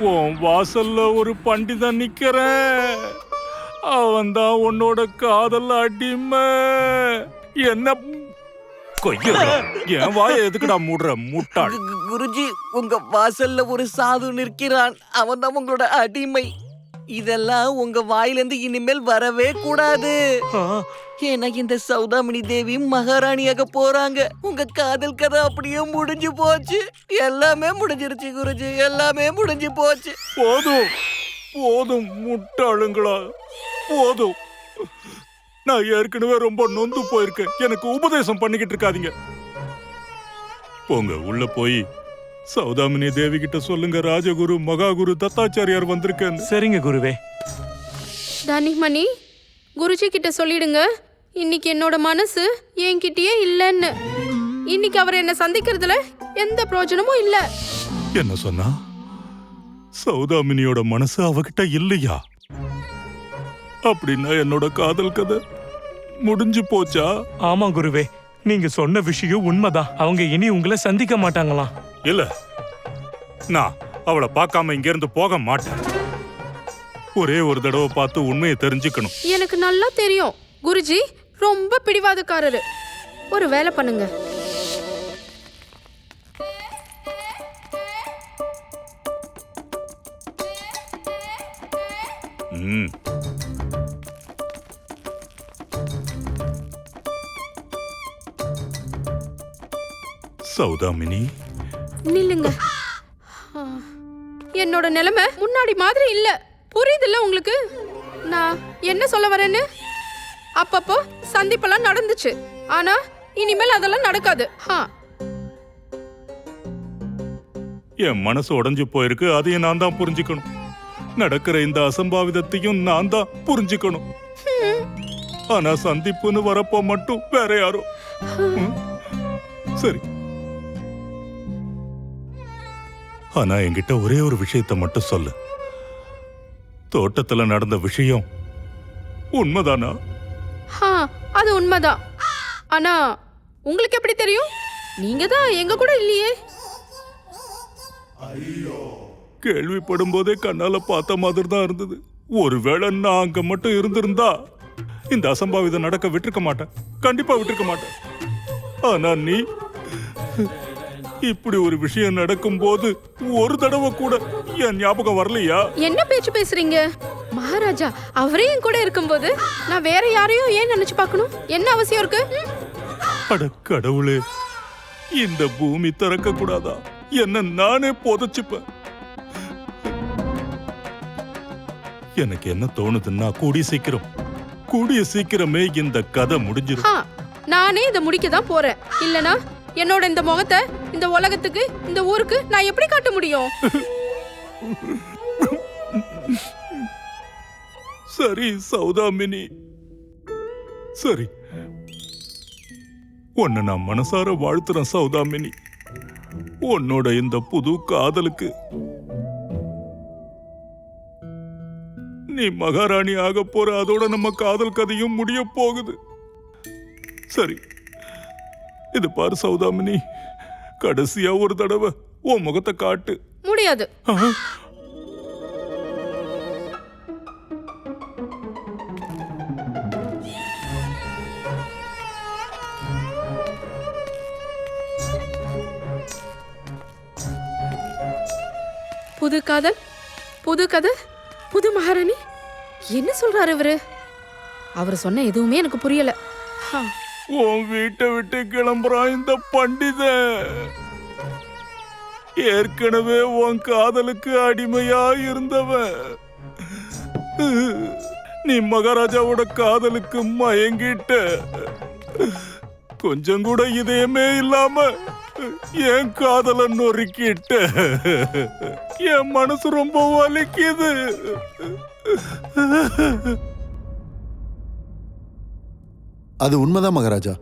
உன் வாசல்ல ஒரு பண்டிதன் நிக்கிறேன் அவன் தான் உன்னோட காதல் அடிமை. என்ன? கொய்யா என் வாயை எதுக்குடா மூடுற முட்டாள்? குருஜி உங்க வாசல்ல ஒரு சாது நிற்கிறான். அவன் தான் உங்களோட அடிமை. இதெல்லாம் உங்க வாயிலிருந்து இனிமேல் வரவே கூடாது. ஏன்னா இந்த சௌதாமணி தேவி மகாராணியாக போறாங்க. உங்க காதல் கதை அப்படியே முடிஞ்சு போச்சு. எல்லாமே முடிஞ்சிருச்சு குருஜி. எல்லாமே முடிஞ்சு போச்சு. போதும். போதும் முட்டாளுங்களா. போதும். நான் ஏற்கனவே ரொம்ப நொந்து போயிருக்கேன். எனக்கு உபதேசம் பண்ணிக்கிட்டு இருக்காதீங்க. போங்க உள்ள போய் சௌதாமினி தேவி கிட்ட சொல்லுங்க ராஜகுரு மகாகுரு தத்தாச்சாரியார் வந்திருக்கேன்னு. சரிங்க குருவே. தனிமணி குருஜி கிட்ட சொல்லிடுங்க. இன்னைக்கு என்னோட மனசு என்கிட்டயே இல்லைன்னு. இன்னைக்கு அவர் என்ன சந்திக்கிறதுல எந்த பிரயோஜனமும் இல்ல. என்ன சொன்னா? சௌதாமினியோட மனசு அவகிட்ட இல்லையா? அப்படின்னா என்னோட காதல் கதை முடிஞ்சு போச்சா? ஆமா குருவே. நீங்க சொன்ன விஷயம் உண்மைதான். அவங்க இனி உங்களை சந்திக்க மாட்டாங்களாம். இல்ல. நான் அவளை பார்க்காம இங்க இருந்து போக மாட்டேன். ஒரே ஒரு தடவை பார்த்து உண்மையை தெரிஞ்சுக்கணும். எனக்கு நல்லா தெரியும். குருஜி ரொம்ப பிடிவாதக்காரரு. ஒரு வேலை பண்ணுங்க. ம். சௌதாமினி நில்லுங்க. என்னோட நிலைமை முன்னாடி மாதிரி இல்ல. புரியுதுல்ல உங்களுக்கு? நான் என்ன சொல்ல வரேன்னு? அப்பப்போ சந்திப்பெல்லாம் நடந்துச்சு. ஆனா இனிமேல் அதெல்லாம் நடக்காது. என் மனசு உடைஞ்சு போயிருக்கு. அதையும் நான் தான் புரிஞ்சுக்கணும். நடக்கிற இந்த அசம்பாவிதத்தையும் நான் தான் புரிஞ்சுக்கணும். ஆனா சந்திப்புன்னு வரப்போ மட்டும் வேற யாரோ. ம். சரி. ஆனா என்கிட்ட ஒரே ஒரு விஷயத்த மட்டும் சொல்லு. தோட்டத்துல நடந்த விஷயம் உண்மைதானா? ஆ அது உண்மைதான் ஆனா உங்களுக்கு எப்படி தெரியும்? நீங்க தான் எங்க கூட இல்லையே. கேள்விப்படும் போதே கண்ணால பார்த்த மாதிரி தான் இருந்தது. ஒருவேளை நான் அங்க மட்டும் இருந்திருந்தா இந்த அசம்பாவிதம் நடக்க விட்டிருக்க மாட்டேன். கண்டிப்பா விட்டிருக்க மாட்டேன். ஆனா நீ இப்படி ஒரு விஷயம் நடக்கும்போது ஒரு தடவை கூட என் ஞாபகம் வரலையா? என்ன பேச்சு பேசுறீங்க? மகாராஜா அவரே என் கூட இருக்கும்போது நான் வேற யாரையும் ஏன் நினைச்சு பார்க்கணும்? என்ன அவசியம் இருக்கு? அட கடவுளே இந்த பூமி திறக்க கூடாதா? என்ன நானே புதைச்சுப்பேன். எனக்கு என்ன தோணுதுன்னா கூடிய சீக்கிரம் கூடிய சீக்கிரமே இந்த கதை முடிஞ்சிரும். ஆ, நானே இதை முடிக்க தான் போறேன். இல்லனா என்னோட இந்த முகத்தை இந்த உலகத்துக்கு இந்த ஊருக்கு நான் எப்படி காட்ட முடியும்? சரி சௌதாமினி சரி. உன்னை நான் மனசார வாழ்த்துறேன் சௌதாமினி உன்னோட இந்த புது காதலுக்கு நீ மகாராணி ஆக போற அதோட நம்ம காதல் கதையும் முடிய போகுது. சரி. இது பாரு சௌதாமினி. கடைசியா ஒரு தடவை உன் முகத்தை காட்டு. முடியாது? புது காதல் புது கதை புது மகாராணி. என்ன சொல்றாரு இவரு? அவர் சொன்ன எதுவுமே எனக்கு புரியல. ஆ, உன் வீட்டை விட்டு கிளம்புறான் இந்த பண்டித. ஏற்கனவே உன் காதலுக்கு அடிமையா இருந்தவன் நீ மகாராஜாவோட காதலுக்கு மயங்கிட்ட. கொஞ்சம் கூட இதயமே இல்லாம என் காதல நொறுக்கிட்ட. என் மனசு ரொம்ப வலிக்குது. அது உண்மைதான் மகாராஜா.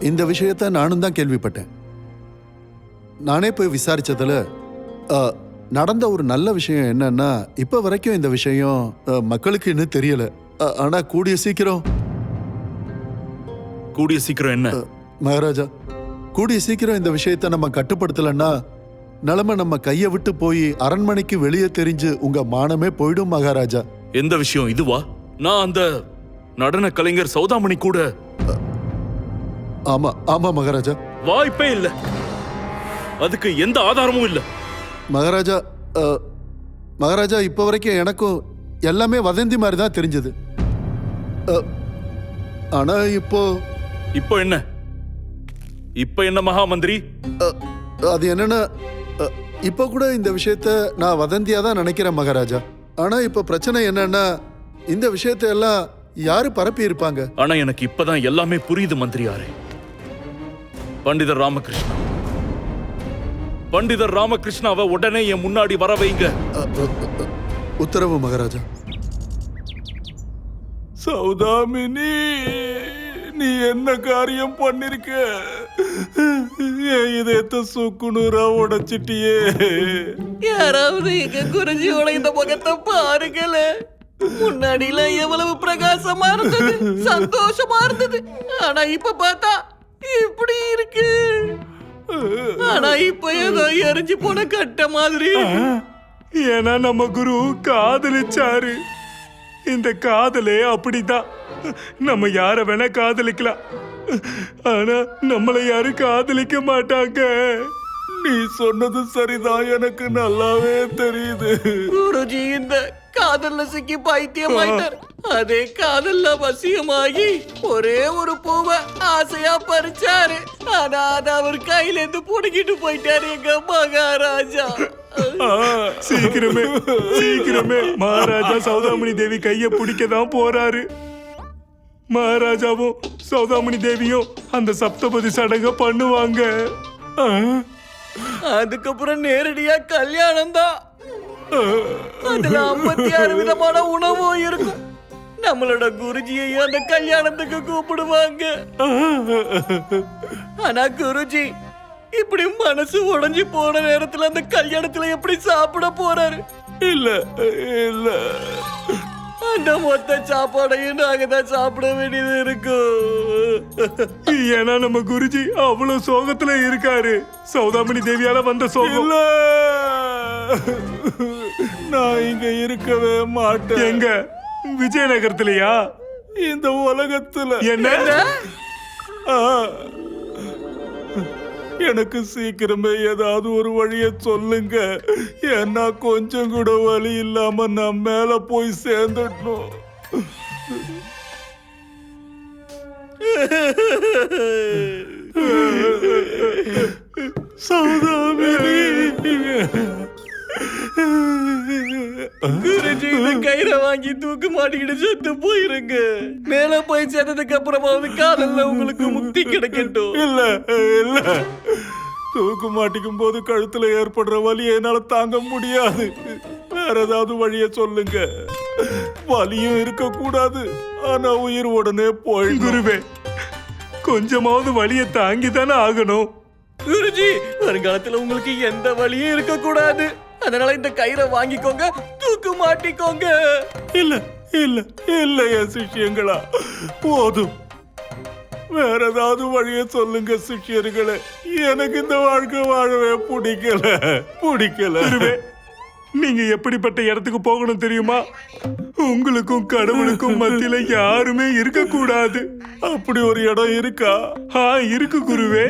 இந்த விஷயத்த நானும் தான் கேள்விப்பட்டேன். நானே போய் விசாரிச்சதுல அ, நடந்த ஒரு நல்ல விஷயம் என்னன்னா இப்ப வரைக்கும் இந்த விஷயம் மக்களுக்கு இன்னும் தெரியல. அ, ஆனா கூடிய சீக்கிரம். கூடிய சீக்கிரம் என்ன? மகாராஜா கூடிய சீக்கிரம் இந்த விஷயத்த நம்ம கட்டுப்படுத்தலைன்னா நிலைமை நம்ம கையை விட்டு போய் அரண்மனைக்கு வெளியே தெரிஞ்சு உங்க மானமே போயிடும் மகாராஜா. எந்த விஷயம் இதுவா? நான் அந்த நடன கலைஞர் சௌதாமணி கூட. ஆமா ஆமா மகாராஜா. வாய்ப்பே இல்ல. அதுக்கு எந்த ஆதாரமும் இல்ல. மகாராஜா மகாராஜா இப்போ வரைக்கும் எனக்கும் எல்லாமே வதந்தி மாதிரி தான் தெரிஞ்சது. ஆனா இப்போ இப்போ என்ன? இப்போ என்ன மகா மந்திரி அது என்னன்னா இப்போ கூட இந்த விஷயத்த நான் வதந்தியா தான் நினைக்கிறேன் மகாராஜா. ஆனா இப்போ பிரச்சனை என்னன்னா இந்த விஷயத்தை எல்லாம் யாரு பரப்பி இருப்பாங்க? ஆனா எனக்கு இப்பதான் எல்லாமே புரியுது மந்திரியாரே. பண்டிதர் ராமகிருஷ்ணா. பண்டிதர் ராமகிருஷ்ணாவை உடனே என் முன்னாடி வர வைங்க. உத்தரவு மகாராஜா. சௌதாமினி நீ என்ன காரியம் பண்ணிருக்க? என் இதயத்தை சுக்குநூறா உடைச்சிட்டியே? யாராவது எங்க குருஜியோட இந்த முகத்தை பாருங்கள முன்னாடில எவ்வளவு பிரகாசமா இருந்தது சந்தோஷமா இருந்தது. ஆனா இப்ப பார்த்தா இப்படி இருக்கு. ஆனா இப்ப ஏதோ எரிஞ்சு போன கட்ட மாதிரி. ஏன்னா நம்ம குரு காதலிச்சாரு. இந்த காதலே அப்படிதான். நம்ம யார வேணா காதலிக்கலாம். ஆனா நம்மளை யாரும் காதலிக்க மாட்டாங்க. நீ சொன்னது சரிதான். எனக்கு நல்லாவே தெரியுது. குருஜி இந்த காதல்ல சிக்கி பைத்தியம் ஆயிட்டார் அதே காதல்ல வசியமாகி ஒரே ஒரு பூவை ஆசையா பறிச்சாரு. ஆனா அத அவர் கையில இருந்து புடுங்கிட்டு போயிட்டாரு எங்க மகாராஜா. சீக்கிரமே சீக்கிரமே. மகாராஜா சௌதாமணி தேவி கைய பிடிக்க தான் போறாரு. மகாராஜாவும் சௌதாமணி தேவியும் அந்த சப்தபதி சடங்க பண்ணுவாங்க. அதுக்கப்புறம் நேரடியா கல்யாணம் தான் அதுல ஐம்பத்தி ஆறு விதமான உணவும் இருக்கும். நம்மளோட குருஜியை அந்த கல்யாணத்துக்கு கூப்பிடுவாங்க. ஆனா குருஜி இப்படி மனசு உடைஞ்சு போன நேரத்துல அந்த கல்யாணத்துல எப்படி சாப்பிட போறாரு? இல்ல இல்ல. அந்த மொத்த சாப்பாடையும் நாங்க தான் சாப்பிட வேண்டியது இருக்கும். ஏன்னா நம்ம குருஜி அவ்வளவு சோகத்துல இருக்காரு. சௌதாமணி தேவியால வந்த சோகம். இல்ல. நான் இங்க இருக்கவே மாட்டேன். எங்க? விஜயநகரத்திலயா? இந்த உலகத்துல. என்ன. எனக்கு சீக்கிரமே ஏதாவது ஒரு வழிய சொல்லுங்க. ஏன்னா கொஞ்சம் கூட வழி இல்லாம நான் மேல போய் சேர்ந்துடணும். குருஜி இந்த கயிறை வாங்கி தூக்கு மாட்டிக்கிட்டு செத்து போயிருங்க. மேல போய் சேர்ந்ததுக்கு அப்புறமாவது காதல்ல உங்களுக்கு முக்தி கிடைக்கட்டும். இல்ல இல்ல. தூக்கு மாட்டிக்கும் போது கழுத்துல ஏற்படுற வலியை என்னால தாங்க முடியாது. வேற ஏதாவது வழிய சொல்லுங்க. வலியும் இருக்க கூடாது ஆனா உயிர் உடனே போயிடும். குருவே கொஞ்சமாவது வழியை தாங்கி தானே ஆகணும். குருஜி வருங்காலத்துல உங்களுக்கு எந்த வழியும் இருக்க கூடாது அதனால இந்த கயிறை வாங்கிக்கோங்க தூக்கு மாட்டிக்கோங்க. இல்ல இல்ல இல்ல என் சிஷ்யங்களா. போதும். வேற ஏதாவது வழிய சொல்லுங்க சிஷ்யர்களே. எனக்கு இந்த வாழ்க்கை வாழவே பிடிக்கல. பிடிக்கல. நீங்க எப்படிப்பட்ட இடத்துக்கு போகணும் தெரியுமா? உங்களுக்கும் கடவுளுக்கும் மத்தியில யாருமே இருக்க கூடாது அப்படி ஒரு இடம் இருக்கா? ஆ இருக்கு குருவே.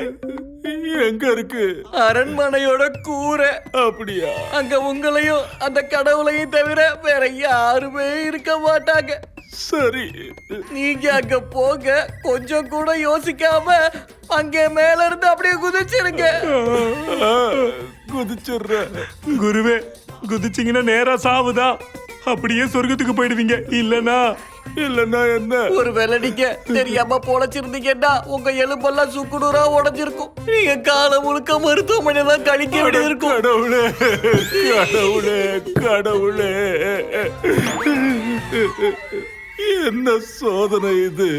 எங்க இருக்கு? அரண்மனையோட கூரை அப்படியா? அங்க உங்களையும் அந்த கடவுளையும் தவிர வேற யாருமே இருக்க மாட்டாங்க. சரி. நீங்க அங்க போங்க. கொஞ்சம் கூட யோசிக்காம அங்க மேல இருந்து அப்படியே குதிச்சிருங்க. ஆ, குதிச்சிடுறேன். குருவே குதிச்சிங்கன்னா நேரா சாவுதான் அப்படியே சொர்க்கத்துக்கு போயிடுவீங்க. இல்லனா இல்லன்னா என்ன? ஒருவேளை நீங்க தெரியாம பொழைச்சிருந்தீங்கன்னா உங்க எலும்பெல்லாம் சுக்குநூறா உடைஞ்சிருக்கும். நீங்க காலம் முழுக்க மருத்துவமனை தான் கழிக்க வேண்டியிருக்கும். கடவுளே கடவுளே கடவுளே. என்ன சோதனை இது?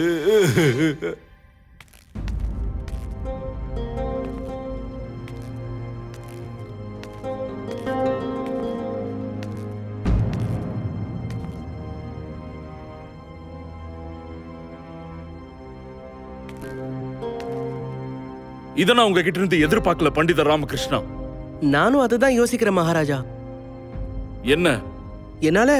இதை நான் உங்ககிட்ட இருந்து எதிர்பார்க்கல பண்டிதர் ராமகிருஷ்ணா. நானும் அதை தான் யோசிக்கிறேன் மகாராஜா. என்ன? என்னால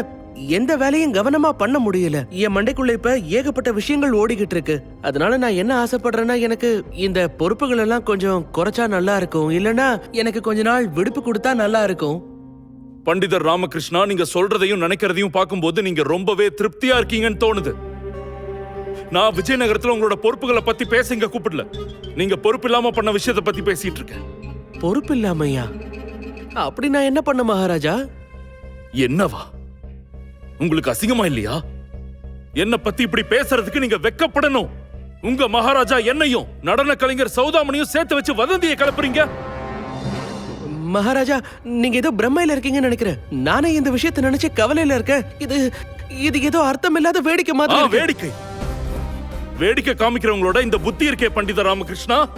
எந்த வேலையும் கவனமா பண்ண முடியல. என் மண்டைக்குள்ள இப்ப ஏகப்பட்ட விஷயங்கள் ஓடிக்கிட்டு இருக்கு. அதனால நான் என்ன ஆசைப்படுறேன்னா எனக்கு இந்த பொறுப்புகள் எல்லாம் கொஞ்சம் குறைச்சா நல்லா இருக்கும். இல்லனா எனக்கு கொஞ்ச நாள் விடுப்பு கொடுத்தா நல்லா இருக்கும். பண்டிதர் ராமகிருஷ்ணா நீங்க சொல்றதையும் நினைக்கிறதையும் பார்க்கும்போது நீங்க ரொம்பவே திருப்தியா இருக்கீங்கன்னு தோணுது. நான் விஜயநகரத்துல உங்களோட பொறுப்புகளை பத்தி பேச இங்க கூப்பிடல. நீங்க பொறுப்பு இல்லாம பண்ண விஷயத்தை பத்தி பேசிட்டு இருக்கேன். பொறுப்பு இல்லாமையா? அப்படி நான் என்ன பண்ண மகாராஜா? என்னவா? உங்களுக்கு அசிங்கமா இல்லையா? என்ன பத்தி இப்படி பேசுறதுக்கு நீங்க வெக்கப்படணும். உங்க மகாராஜா என்னையும் நடன கலைஞர் சௌதாமணியும் சேர்த்து வச்சு வதந்தியை கிளப்புறீங்க? மகாராஜா நீங்க ஏதோ பிரம்மையில இருக்கீங்கன்னு நினைக்கிறேன். நானே இந்த விஷயத்தை நினைச்சு கவலையில இருக்கேன். இது இது ஏதோ அர்த்தம் இல்லாத வேடிக்கை மாதிரி. வேடிக்கை. வேடிக்கை காமிக்கிறவங்களோட இந்த புத்தி இருக்கே பண்டித ராமகிருஷ்ணா.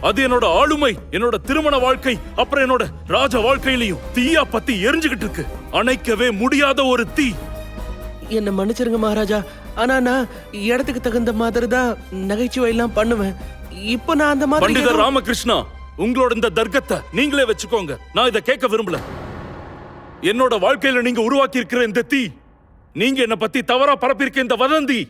அது என்னோட ஆளுமை என்னோட திருமண வாழ்க்கை அப்புறம் என்னோட ராஜ வாழ்க்கையிலையும் தீயா பத்தி எரிஞ்சுகிட்டு இருக்கு. அணைக்கவே முடியாத ஒரு தீ. என்ன மன்னிச்சிருங்க மகாராஜா. ஆனா நான் இடத்துக்கு தகுந்த மாதிரி தான் நகைச்சுவை எல்லாம் பண்ணுவேன். இப்போ நான் அந்த மாதிரி பண்டிதர் ஏதோ- ராமகிருஷ்ணா உங்களோட இந்த தர்க்கத்தை நீங்களே வச்சுக்கோங்க. நான் இதை கேட்க விரும்பல. என்னோட வாழ்க்கையில நீங்க உருவாக்கி இருக்கிற இந்த தீ நீங்க என்ன பத்தி தவறா பரப்பியிருக்க இந்த வதந்தி.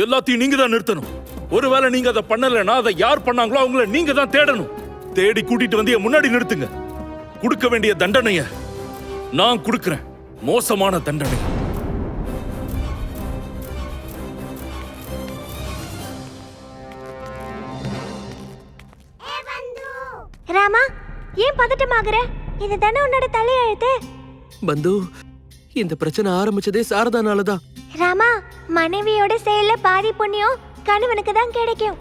எல்லாத்தையும் நீங்க தான் நிறுத்தணும். ஒருவேளை நீங்க அதை பண்ணலைன்னா அதை யார் பண்ணாங்களோ அவங்கள நீங்க தான் தேடணும். தேடி கூட்டிட்டு வந்து என் முன்னாடி நிறுத்துங்க. கொடுக்க வேண்டிய தண்டனைய நான் கொடுக்கிறேன். மோசமான தண்டனை. ராமா ஏன் பதட்டமாகற இது தானே உன்னோட தலையெழுத்து? பந்து இந்த பிரச்சனை ஆரம்பிச்சதே சாரதானால தான் ராமா மனைவியோட செயல்ல பாதி புண்ணியம் கணவனுக்கு தான் கிடைக்கும்.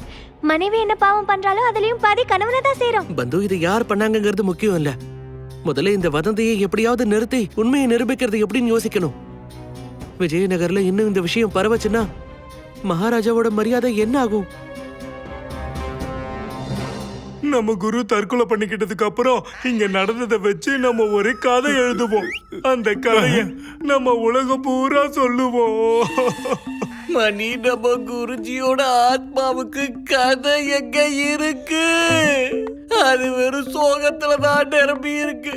மனைவி என்ன பாவம் பண்றாலோ அதுலயும் பாதி கணவனை தான் செய்யறோம் பந்து இது யார் பண்ணாங்கங்கிறது முக்கியம் இல்ல. முதல்ல இந்த வதந்தியை எப்படியாவது நிறுத்தி உண்மையை நிரூபிக்கிறது எப்படின்னு யோசிக்கணும். விஜயநகர்ல இன்னும் இந்த விஷயம் பரவச்சுன்னா மகாராஜாவோட மரியாதை என்ன ஆகும்? நம்ம குரு தற்கொலை பண்ணிக்கிட்டதுக்கு அப்புறம் இங்க நடந்ததை வச்சு நம்ம ஒரு கதை எழுதுவோம். அந்த கதைய நம்ம உலகம் பூரா சொல்லுவோம். மணி நம்ம குருஜியோட ஆத்மாவுக்கு கதை எங்க இருக்கு? அது வெறும் சோகத்துல தான் நிரம்பி இருக்கு.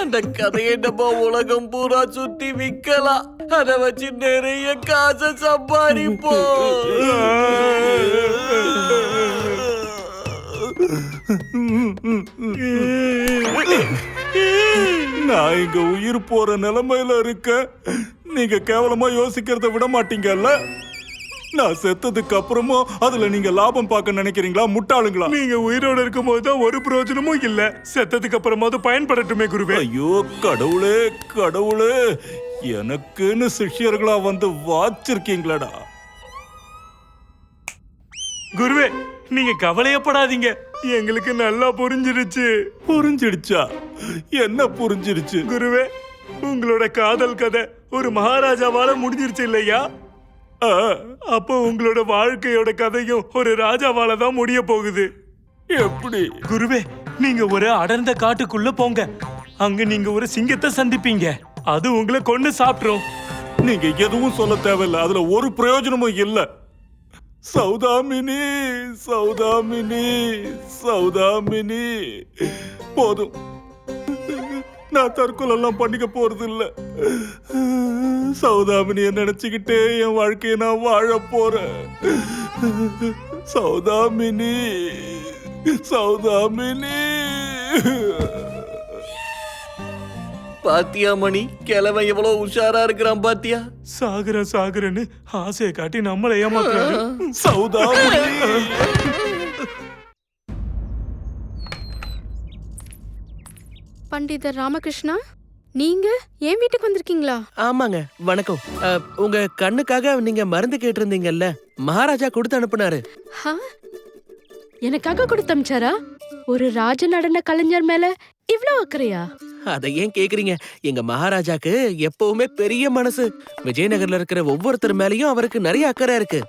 அந்த கதையை நம்ம உலகம் பூரா சுத்தி விக்கலாம். அதை வச்சு நிறைய காசை சம்பாதிப்போம். நான் இங்க உயிர் போற நிலைமையில இருக்க. நீங்க கேவலமா யோசிக்கிறத விட மாட்டீங்கல்ல? நான் செத்ததுக்கு அப்புறமும் அதுல நீங்க லாபம் பார்க்க நினைக்கிறீங்களா? முட்டாளுங்களா? நீங்க உயிரோட இருக்கும்போது தான் ஒரு பிரயோஜனமும் இல்ல. செத்ததுக்கு அப்புறமாவது பயன்படட்டுமே குருவே. ஐயோ கடவுளே கடவுளே. எனக்குன்னு சிஷ்யர்களா வந்து வாச்சிருக்கீங்களாடா. குருவே நீங்க கவலையப்படாதீங்க. எங்களுக்கு நல்லா புரிஞ்சிருச்சு. புரிஞ்சிடுச்சா? என்ன புரிஞ்சிடுச்சு? குருவே உங்களோட காதல் கதை ஒரு மகாராஜாவால முடிஞ்சிருச்சு இல்லையா? அப்போ உங்களோட வாழ்க்கையோட கதையும் ஒரு ராஜாவால தான் முடிய போகுது. எப்படி? குருவே நீங்க ஒரு அடர்ந்த காட்டுக்குள்ள போங்க. அங்க நீங்க ஒரு சிங்கத்தை சந்திப்பீங்க. அது உங்களை கொண்டு சாப்பிட்ரும் நீங்க எதுவும் சொல்ல தேவையில்ல. அதுல ஒரு பிரயோஜனமும் இல்ல. சௌதாமினி சௌதாமினி சௌதாமினி. போதும். நான் தற்கொலெல்லாம் பண்ணிக்க போறது இல்ல சௌதாமினிய நினைச்சுக்கிட்டே என் வாழ்க்கையை நான் வாழ போறேன். சௌதாமினி சௌதாமினி. பாத்தியா மணி? கிழவன் எவ்வளவு உஷாரா இருக்கிறான் பாத்தியா? சாகுறேன் சாகுறேன்னு ஆசையை காட்டி நம்மளை ஏமாத்துறாரு. சௌதாமினி பண்டிதர் ராமகிருஷ்ணா நீங்க என் வீட்டுக்கு வந்திருக்கீங்களா? ஆமாங்க வணக்கம். அஹ், உங்க கண்ணுக்காக நீங்க மருந்து கேட்டிருந்தீங்கல்ல மகாராஜா கொடுத்து அனுப்புனாரு. ஹா? எனக்காக கொடுத்து அமிச்சாரா ஒரு ராஜ நடன கலைஞர் மேல இவ்ளோ அக்கறையா? அதை ஏன் கேக்குறீங்க? எங்க மகாராஜாக்கு எப்பவுமே பெரிய மனசு. விஜயநகர்ல இருக்கிற ஒவ்வொருத்தர் மேலயும் அவருக்கு நிறைய அக்கறை இருக்கு.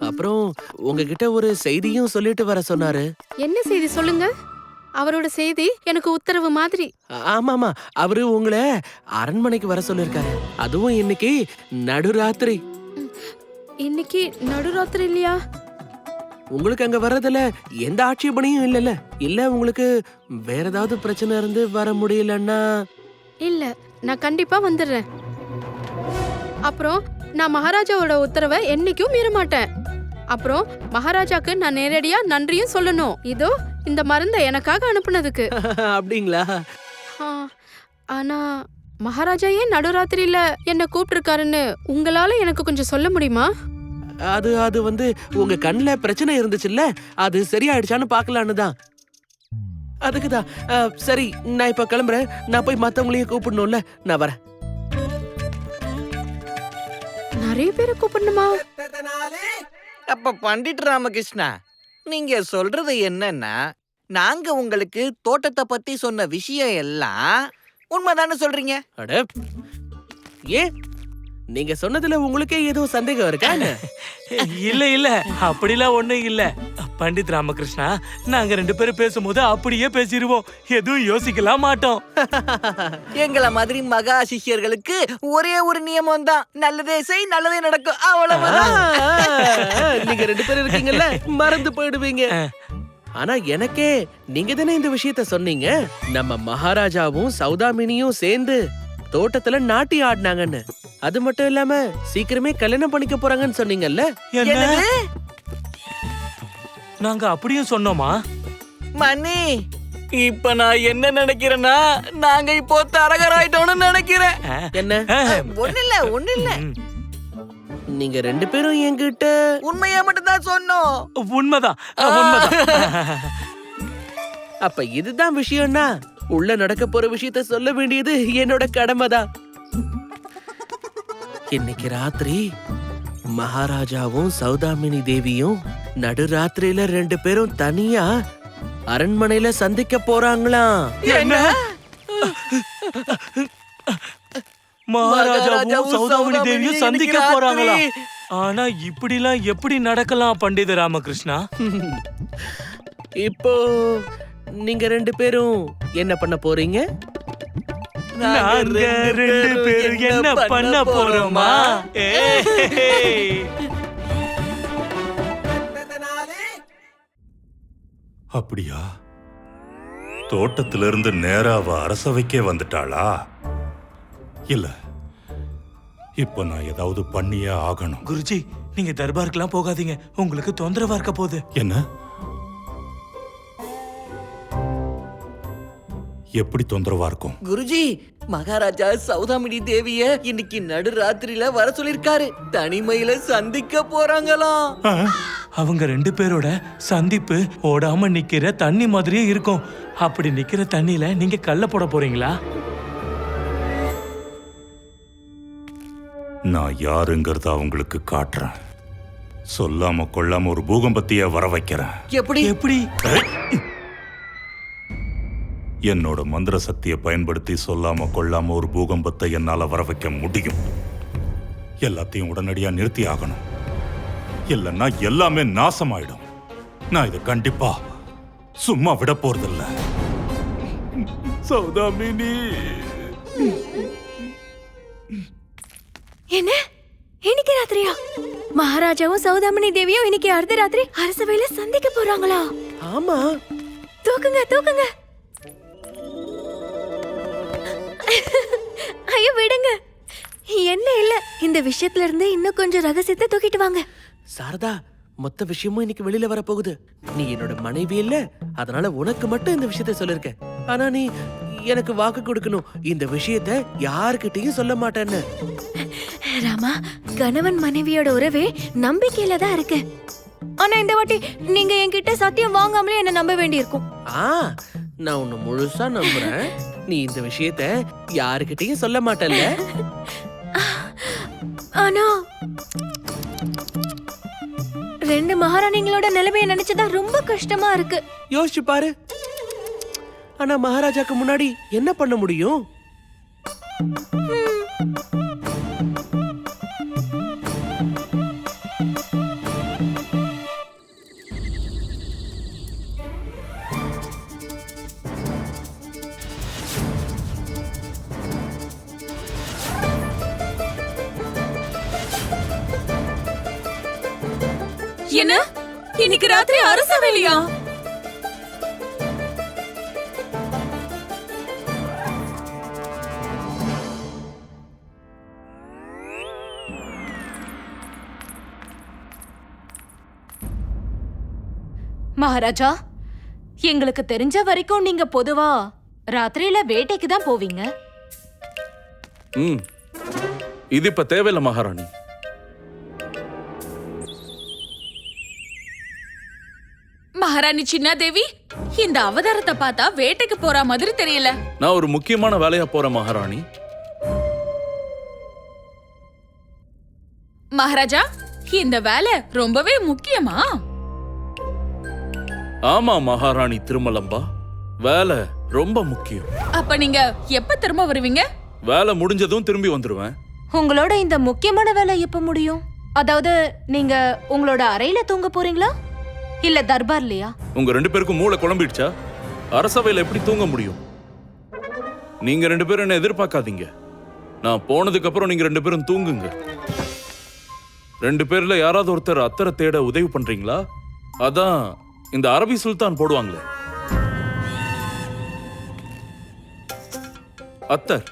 அப்புறம் உங்ககிட்ட ஒரு செய்தியும் சொல்லிட்டு வர சொன்னாரு. என்ன செய்தி சொல்லுங்க? அவரோட செய்தி எனக்கு உத்தரவு மாதிரி. ஆமாமா. அவரு உங்களை அரண்மனைக்கு வர சொல்லிருக்காரு அதுவும் இன்னைக்கு நடுராத்திரி. இன்னைக்கு நடுராத்திரி இல்லையா? உங்களுக்கு அங்க வர்றதுல எந்த ஆட்சேபனையும் இல்லைல்ல? இல்ல உங்களுக்கு வேற ஏதாவது பிரச்சனை இருந்து வர முடியலன்னா? இல்ல நான் கண்டிப்பா வந்துடுறேன். அப்புறம் நான் மகாராஜாவோட உத்தரவை என்னைக்கும் மீற மாட்டேன். அப்புறம் மகாராஜாக்கு நான் நேரடியா நன்றியும் சொல்லணும். இதோ இந்த மருந்தை எனக்காக அனுப்புனதுக்கு. அப்படிங்களா? ஆ, ஆனா மகாராஜா ஏன் நடுராத்திரியில என்ன கூப்பிட்டிருக்காருன்னு உங்களால எனக்கு கொஞ்சம் சொல்ல முடியுமா? அது அது வந்து உங்க கண்ணுல பிரச்சனை இருந்துச்சுல்ல? அது சரியாயிடுச்சான்னு பார்க்கலான்னு தான். அதுக்கு தான். சரி நான் இப்ப கிளம்புறேன். நான் போய் மத்தவங்களையும் கூப்பிடணும்ல. நான் வரேன். நிறைய பேரை கூப்பிடணுமா? அப்ப பண்டிட் ராமகிருஷ்ணா நீங்க சொல்றது என்னன்னா நாங்க உங்களுக்கு தோட்டத்தை பத்தி சொன்ன விஷயம் எல்லாம் உண்மைதானே சொல்றீங்க? அட ஏன்? நீங்க சொன்னதுல உங்களுக்கே ஏதோ சந்தேகம் இருக்கா? இல்ல இல்ல. அப்படிலாம் ஒண்ணும் இல்ல. பண்டித் ராமகிருஷ்ணா நாங்க ரெண்டு பேரும் பேசும்போது அப்படியே பேசிடுவோம் எதுவும் யோசிக்கலாம் மாட்டோம். எங்கள மாதிரி மகா சிஷ்யர்களுக்கு ஒரே ஒரு நியமம் தான். நல்லதே செய் நல்லதே நடக்கும் அவ்வளவுதான். நீங்க ரெண்டு பேரும் இருக்கீங்கல்ல மறந்து போயிடுவீங்க. ஆனா எனக்கே நீங்க தானே இந்த விஷயத்த சொன்னீங்க? நம்ம மகாராஜாவும் சௌதாமினியும் சேர்ந்து தோட்டத்துல நாட்டி ஆடினாங்கன்னு. அது மட்டும் இல்லாம சீக்கிரமே கல்யாணம் பண்ணிக்க போறாங்கன்னு சொன்னீங்கல்ல? என்ன? என்னது? நாங்க அப்படியும் சொன்னோமா? மணி இப்ப நான் என்ன நினைக்கிறேன்னா நாங்க இப்போ தரகராயிட்டோம்னு நினைக்கிறேன். என்ன? ஒண்ணு இல்ல ஒண்ணு இல்ல நீங்க ரெண்டு பேரும் என்கிட்ட உண்மையா மட்டும் தான் சொன்னோம். உண்மைதான். உண்மைதான். அப்ப இதுதான் விஷயம்னா உள்ள நடக்க போற விஷயத்த சொல்ல வேண்டியது என்னோட கடமைதான். இன்னைக்கு ராத்திரி மகாராஜாவும் சௌதாமினி தேவியும் நடுராத்திரியில ரெண்டு பேரும் தனியா அரண்மனையில சந்திக்க போறாங்களாம். என்ன? மகாராஜாவும் சௌதாமணி தேவியும் சந்திக்க போறாங்களா. ஆனா இப்படிலாம் எப்படி நடக்கலாம் பண்டித ராமகிருஷ்ணா? இப்போ நீங்க ரெண்டு பேரும் என்ன பண்ண போறீங்க? நாங்க ரெண்டு பேரும் என்ன பண்ண போறோமா? ஏய். அப்படியா? தோட்டத்திலிருந்து நேரா அவ அரசவைக்கே வந்துட்டாளா? இல்ல. இப்ப நான் ஏதாவது பண்ணியே ஆகணும். குருஜி நீங்க தர்பாருக்கெல்லாம் போகாதீங்க. உங்களுக்கு தொந்தரவா இருக்க போகுது. என்ன? எப்படி தொந்தரவா இருக்கும்? குருஜி மகாராஜா சௌதாமினி தேவிய இன்னைக்கு நடு ராத்திரியில வர சொல்லிருக்காரு. தனிமையில சந்திக்க போறாங்களாம்? அவங்க ரெண்டு பேரோட சந்திப்பு ஓடாம நிக்கிற தண்ணி மாதிரியே இருக்கும். அப்படி நிக்கிற தண்ணியில நீங்க கல்ல போட போறீங்களா? நான் யாருங்கிறத அவங்களுக்கு காட்டுறேன். சொல்லாம கொள்ளாம ஒரு பூகம்பத்தையே வர வைக்கிறேன். எப்படி? எப்படி? என்னோட மந்திர சக்தியை பயன்படுத்தி சொல்லாம கொள்ளாம ஒரு பூகம்பத்தை என்னால வர வைக்க முடியும். எல்லாத்தையும் உடனடியா நிறுத்தி ஆகணும். இல்லைன்னா எல்லாமே நாசமாயிடும். நான் இதை கண்டிப்பா சும்மா விட போறதில்ல. சௌதாமினி என்ன? இன்னைக்கு ராத்திரியா? மகாராஜாவும் சௌதாமணி தேவியும் இன்னைக்கு அர்த்த ராத்திரி அரசவையில சந்திக்க போறாங்களா? ஆமா. தூக்குங்க தூக்குங்க. ஐயோ விடுங்க. என்ன இல்ல இந்த விஷயத்துல இருந்து இன்னும் கொஞ்சம் ரகசியத்தை தூக்கிட்டு வாங்க. சாரதா மொத்த விஷயமும் இன்னைக்கு வெளியில வர போகுது நீ என்னோட மனைவி இல்ல அதனால உனக்கு மட்டும் இந்த விஷயத்த சொல்லிருக்கேன் ஆனா நீ எனக்கு வாக்கு கொடுக்கணும். இந்த விஷயத்த யாருக்கிட்டயும் சொல்ல மாட்டேன்னு. ராமா கணவன் மனைவியோட உறவே நம்பிக்கையில தான் இருக்கு. ஆனா இந்த வாட்டி நீங்க என்கிட்ட சத்தியம் வாங்காமலே என்ன நம்ப வேண்டியிருக்கும். ஆ நான் உன்னை முழுசா நம்புறேன். நீ இந்த விஷயத்த யாருக்கிட்டயும் சொல்ல மாட்டல்ல? ஆனா ரெண்டு மகாராணிங்களோட நிலைமைய நினைச்சதா ரொம்ப கஷ்டமா இருக்கு. யோசிச்சு பாரு. ஆனா மகாராஜாக்கு முன்னாடி என்ன பண்ண முடியும்? என்ன? இன்னைக்கு ராத்திரி அரச வேலையா? மகாராஜா எங்களுக்கு தெரிஞ்ச வரைக்கும் நீங்க பொதுவா ராத்திரியில வேட்டைக்கு தான் போவீங்க. ம். இது இப்ப தேவையில்ல மகாராணி. மகாராணி சின்னாதேவி இந்த அவதாரத்தை பார்த்தா வேட்டைக்கு போற மாதிரி தெரியல. நான் ஒரு முக்கியமான வேலையா போறேன் மகாராணி. மகாராஜா இந்த வேலை ரொம்பவே முக்கியமா? ஆமா மகாராணி திருமலம்பா. வேலை ரொம்ப முக்கியம். அப்ப நீங்க எப்ப திரும்ப வருவீங்க? வேலை முடிஞ்சதும் திரும்பி வந்துருவேன். உங்களோட இந்த முக்கியமான வேலை எப்ப முடியும்? அதாவது நீங்க உங்களோட அறையில தூங்க போறீங்களா? இல்ல தர்பார்லயா உங்க ரெண்டு பேருக்கும் மூளை குழம்பிடுச்சா? அரசவையில் எப்படி தூங்க முடியும்? நீங்க ரெண்டு பேரும் என்ன எதிர்பார்க்காதீங்க. நான் போனதுக்கு அப்புறம் நீங்க ரெண்டு பேரும் தூங்குங்க. ரெண்டு பேர்ல யாராவது ஒருத்தர் அத்தரை தேட உதவி பண்றீங்களா? அதான் இந்த அரபி சுல்தான் போடுவாங்களே. அத்தர்.